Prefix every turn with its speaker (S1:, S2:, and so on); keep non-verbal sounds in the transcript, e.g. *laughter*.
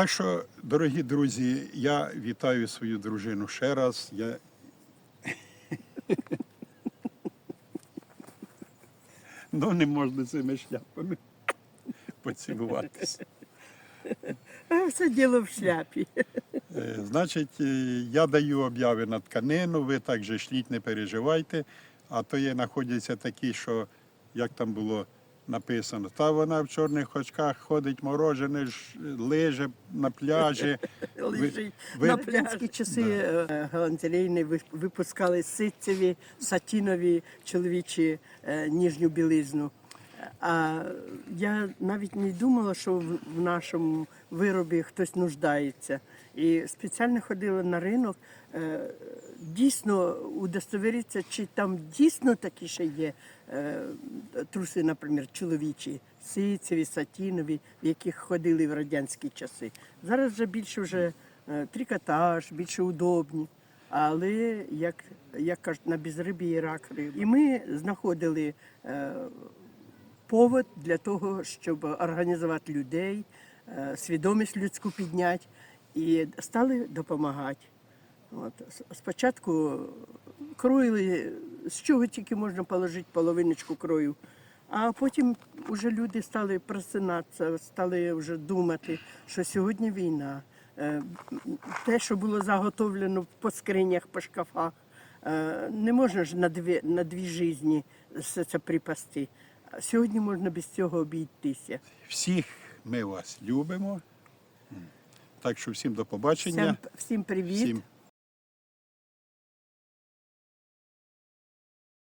S1: Так що, дорогі друзі, я вітаю свою дружину ще раз. Я... *laughs* ну, не можна цими шляпами поцілуватися.
S2: А все діло в шляпі.
S1: Е, Значить, е, я даю обяви на тканину, ви так же шліть, не переживайте. А то є знаходяться такі, що як там було написано, та вона в чорних очках ходить морожене, лиже на пляжі. Ви- *laughs*
S2: Лежить
S1: ви-
S2: на пляжі часи да. галантерейні ви- випускали ситцеві, сатінові чоловічі е, ніжню білизну. А я навіть не думала, що в нашому виробі хтось нуждається. І спеціально ходила на ринок, е, дійсно удостовіритися, чи там дійсно такі ще є е, труси, наприклад, чоловічі, ситцеві, сатінові, в яких ходили в радянські часи. Зараз вже більше вже е, трикотаж, більше удобні. Але як, як кажуть, на безрибі і рак риби. І ми знаходили повод для того, щоб організувати людей, е, свідомість людську підняти і стали допомагати. От. Спочатку кроїли, з чого тільки можна положити половиночку крою, а потім вже люди стали просинатися, стали вже думати, що сьогодні війна. Е, Те, що було заготовлено по скринях, по шкафах, е, не можна ж на дві, на дві житті все це припасти. А Сьогодні можна без цього обійтися.
S1: Всіх ми вас любимо. Так що всім до побачення.
S2: Всім, всім привіт.
S1: Всім